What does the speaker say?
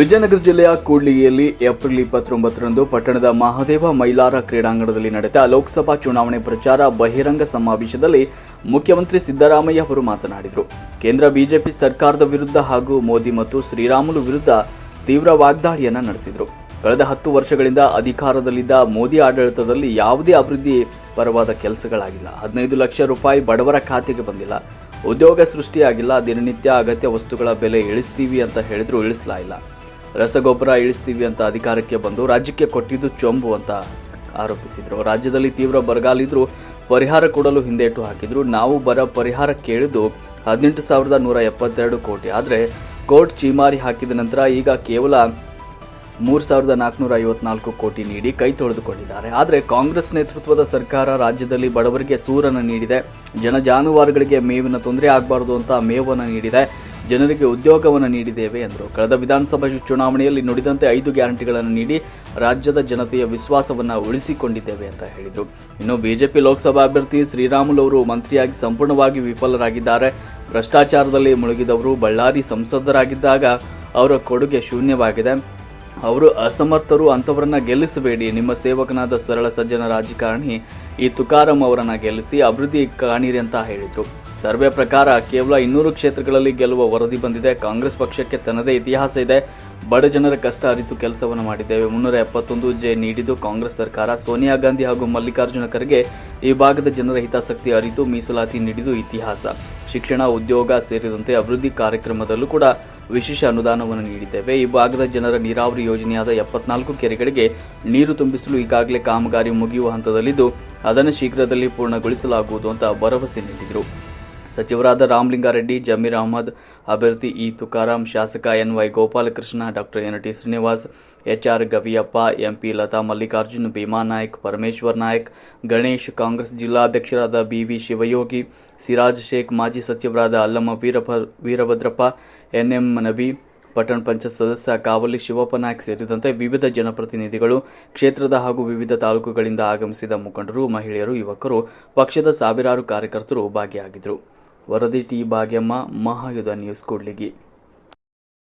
ವಿಜಯನಗರ ಜಿಲ್ಲೆಯ ಕೂಡ್ಲಿಗಿಯಲ್ಲಿ ಏಪ್ರಿಲ್ ಇಪ್ಪತ್ತೊಂಬತ್ತರಂದು ಪಟ್ಟಣದ ಮಹಾದೇವ ಮೈಲಾರ ಕ್ರೀಡಾಂಗಣದಲ್ಲಿ ನಡೆದ ಲೋಕಸಭಾ ಚುನಾವಣೆ ಪ್ರಚಾರ ಬಹಿರಂಗ ಸಮಾವೇಶದಲ್ಲಿ ಮುಖ್ಯಮಂತ್ರಿ ಸಿದ್ದರಾಮಯ್ಯ ಅವರು ಮಾತನಾಡಿದರು. ಕೇಂದ್ರ ಬಿಜೆಪಿ ಸರ್ಕಾರದ ವಿರುದ್ಧ ಹಾಗೂ ಮೋದಿ ಮತ್ತು ಶ್ರೀರಾಮುಲು ವಿರುದ್ಧ ತೀವ್ರ ವಾಗ್ದಾಳಿಯನ್ನು ನಡೆಸಿದರು. ಕಳೆದ ಹತ್ತು ವರ್ಷಗಳಿಂದ ಅಧಿಕಾರದಲ್ಲಿದ್ದ ಮೋದಿ ಆಡಳಿತದಲ್ಲಿ ಯಾವುದೇ ಅಭಿವೃದ್ಧಿ ಪರವಾದ ಕೆಲಸಗಳಾಗಿಲ್ಲ. ಹದಿನೈದು ಲಕ್ಷ ರೂಪಾಯಿ ಬಡವರ ಖಾತೆಗೆ ಬಂದಿಲ್ಲ. ಉದ್ಯೋಗ ಸೃಷ್ಟಿಯಾಗಿಲ್ಲ. ದಿನನಿತ್ಯ ಅಗತ್ಯ ವಸ್ತುಗಳ ಬೆಲೆ ಇಳಿಸ್ತೀವಿ ಅಂತ ಹೇಳಿದ್ರು. ಇಳಿಸಲಾಗಿಲ್ಲ ರಸಗೊಬ್ಬರ ಇಳಿಸ್ತೀವಿ ಅಂತ ಅಧಿಕಾರಕ್ಕೆ ಬಂದು ರಾಜ್ಯಕ್ಕೆ ಕೊಟ್ಟಿದ್ದು ಚೊಂಬು ಅಂತ ಆರೋಪಿಸಿದರು. ರಾಜ್ಯದಲ್ಲಿ ತೀವ್ರ ಬರಗಾಲ ಇದ್ರೂ ಪರಿಹಾರ ಕೊಡಲು ಹಿಂದೇಟು ಹಾಕಿದ್ರು. ನಾವು ಬರ ಪರಿಹಾರ ಕೇಳಿದ್ದು ಹದಿನೆಂಟು ಸಾವಿರದ ನೂರ ಎಪ್ಪತ್ತೆರಡು ಕೋಟಿ. ಆದರೆ ಕೋರ್ಟ್ ಚೀಮಾರಿ ಹಾಕಿದ ನಂತರ ಈಗ ಕೇವಲ ಮೂರು ಸಾವಿರದ ನಾಲ್ಕುನೂರ ಐವತ್ನಾಲ್ಕು ಕೋಟಿ ನೀಡಿ ಕೈ ತೊಳೆದುಕೊಂಡಿದ್ದಾರೆ. ಆದರೆ ಕಾಂಗ್ರೆಸ್ ನೇತೃತ್ವದ ಸರ್ಕಾರ ರಾಜ್ಯದಲ್ಲಿ ಬಡವರಿಗೆ ಸೂರನ್ನು ನೀಡಿದೆ. ಜನ ಜಾನುವಾರುಗಳಿಗೆ ಮೇವಿನ ತೊಂದರೆ ಆಗಬಾರದು ಅಂತ ಮೇವನ್ನು ನೀಡಿದೆ. ಜನರಿಗೆ ಉದ್ಯೋಗವನ್ನು ನೀಡಿದ್ದೇವೆ ಎಂದರು. ಕಳೆದ ವಿಧಾನಸಭಾ ಚುನಾವಣೆಯಲ್ಲಿ ನುಡಿದಂತೆ ಐದು ಗ್ಯಾರಂಟಿಗಳನ್ನು ನೀಡಿ ರಾಜ್ಯದ ಜನತೆಯ ವಿಶ್ವಾಸವನ್ನು ಉಳಿಸಿಕೊಂಡಿದ್ದೇವೆ ಅಂತ ಹೇಳಿದರು. ಇನ್ನು ಬಿಜೆಪಿ ಲೋಕಸಭಾ ಅಭ್ಯರ್ಥಿ ಶ್ರೀರಾಮುಲು ಅವರು ಮಂತ್ರಿಯಾಗಿ ಸಂಪೂರ್ಣವಾಗಿ ವಿಫಲರಾಗಿದ್ದಾರೆ. ಭ್ರಷ್ಟಾಚಾರದಲ್ಲಿ ಮುಳುಗಿದವರು, ಬಳ್ಳಾರಿ ಸಂಸದರಾಗಿದ್ದಾಗ ಅವರ ಕೊಡುಗೆ ಶೂನ್ಯವಾಗಿದೆ. ಅವರು ಅಸಮರ್ಥರು, ಅಂಥವರನ್ನ ಗೆಲ್ಲಿಸಬೇಡಿ, ನಿಮ್ಮ ಸೇವಕನಾದ ಸರಳ ಸಜ್ಜನ ರಾಜಕಾರಣಿ ಈ ತುಕಾರಾಂ ಅವರನ್ನ ಗೆಲ್ಲಿಸಿ ಅಭಿವೃದ್ಧಿ ಕಾಣಿರಿ ಅಂತ ಹೇಳಿದ್ರು. ಸರ್ವೆ ಪ್ರಕಾರ ಕೇವಲ ಇನ್ನೂರು ಕ್ಷೇತ್ರಗಳಲ್ಲಿ ಗೆಲ್ಲುವ ವರದಿ ಬಂದಿದೆ. ಕಾಂಗ್ರೆಸ್ ಪಕ್ಷಕ್ಕೆ ತನ್ನದೇ ಇತಿಹಾಸ ಇದೆ. ಬಡ ಜನರ ಕಷ್ಟ ಅರಿತು ಕೆಲಸವನ್ನು ಮಾಡಿದ್ದೇವೆ. ಮುನ್ನೂರ ಎಪ್ಪತ್ತೊಂದು ಜೆ ನೀಡಿದ್ದು ಕಾಂಗ್ರೆಸ್ ಸರ್ಕಾರ. ಸೋನಿಯಾ ಗಾಂಧಿ ಹಾಗೂ ಮಲ್ಲಿಕಾರ್ಜುನ ಖರ್ಗೆ ಈ ಭಾಗದ ಜನರ ಹಿತಾಸಕ್ತಿ ಅರಿತು ಮೀಸಲಾತಿ ನೀಡಿದ್ದು ಇತಿಹಾಸ. ಶಿಕ್ಷಣ, ಉದ್ಯೋಗ ಸೇರಿದಂತೆ ಅಭಿವೃದ್ಧಿ ಕಾರ್ಯಕ್ರಮದಲ್ಲೂ ಕೂಡ ವಿಶೇಷ ಅನುದಾನವನ್ನು ನೀಡಿದ್ದೇವೆ. ಈ ಭಾಗದ ಜನರ ನೀರಾವರಿ ಯೋಜನೆಯಾದ ಎಪ್ಪತ್ನಾಲ್ಕು ಕೆರೆಗಳಿಗೆ ನೀರು ತುಂಬಿಸಲು ಈಗಾಗಲೇ ಕಾಮಗಾರಿ ಮುಗಿಯುವ ಹಂತದಲ್ಲಿದ್ದು, ಅದನ್ನು ಶೀಘ್ರದಲ್ಲಿ ಪೂರ್ಣಗೊಳಿಸಲಾಗುವುದು ಅಂತ ಭರವಸೆ ನೀಡಿದರು. ಸಚಿವರಾದ ರಾಮಲಿಂಗಾರೆಡ್ಡಿ, ಜಮೀರ್ ಅಹಮದ್ ಅಭ್ಯರ್ಥಿ ಇ ತುಕಾರಾಂ ಶಾಸಕ N Y Gopalakrishna doctor N T Srinivas HR Gaviyappa MP Latha Mallikarjun, Bheema Nayak, Parameshwar Nayak, Ganesh, Congress ಜಿಲ್ಲಾಧ್ಯಕ್ಷರಾದ BV Shivayogi, Siraj Sheikh, ಮಾಜಿ ಸಚಿವರಾದ ಅಲ್ಲಮ್ಮ ವೀರಭ, ವೀರಭದ್ರಪ್ಪ ಎನ್ಎಂ ನಬಿ, ಪಟ್ಟಣ ಪಂಚಾಯತ್ ಸದಸ್ಯ ಕಾವಲಿ ಶಿವಪ್ಪ ನಾಯಕ್ ಸೇರಿದಂತೆ ವಿವಿಧ ಜನಪ್ರತಿನಿಧಿಗಳು ಕ್ಷೇತ್ರದ ಹಾಗೂ ವಿವಿಧ ತಾಲೂಕುಗಳಿಂದ ಆಗಮಿಸಿದ ಮುಖಂಡರು, ಮಹಿಳೆಯರು, ಯುವಕರು, ಪಕ್ಷದ ಸಾವಿರಾರು ಕಾರ್ಯಕರ್ತರು ಭಾಗಿಯಾಗಿದ್ದರು. ವರದಿ ಟಿ ಭಾಗ್ಯಮ್ಮ ಮಹಾಯುಧ ನ್ಯೂಸ್ ಕೂಡ್ಲಿಗಿ.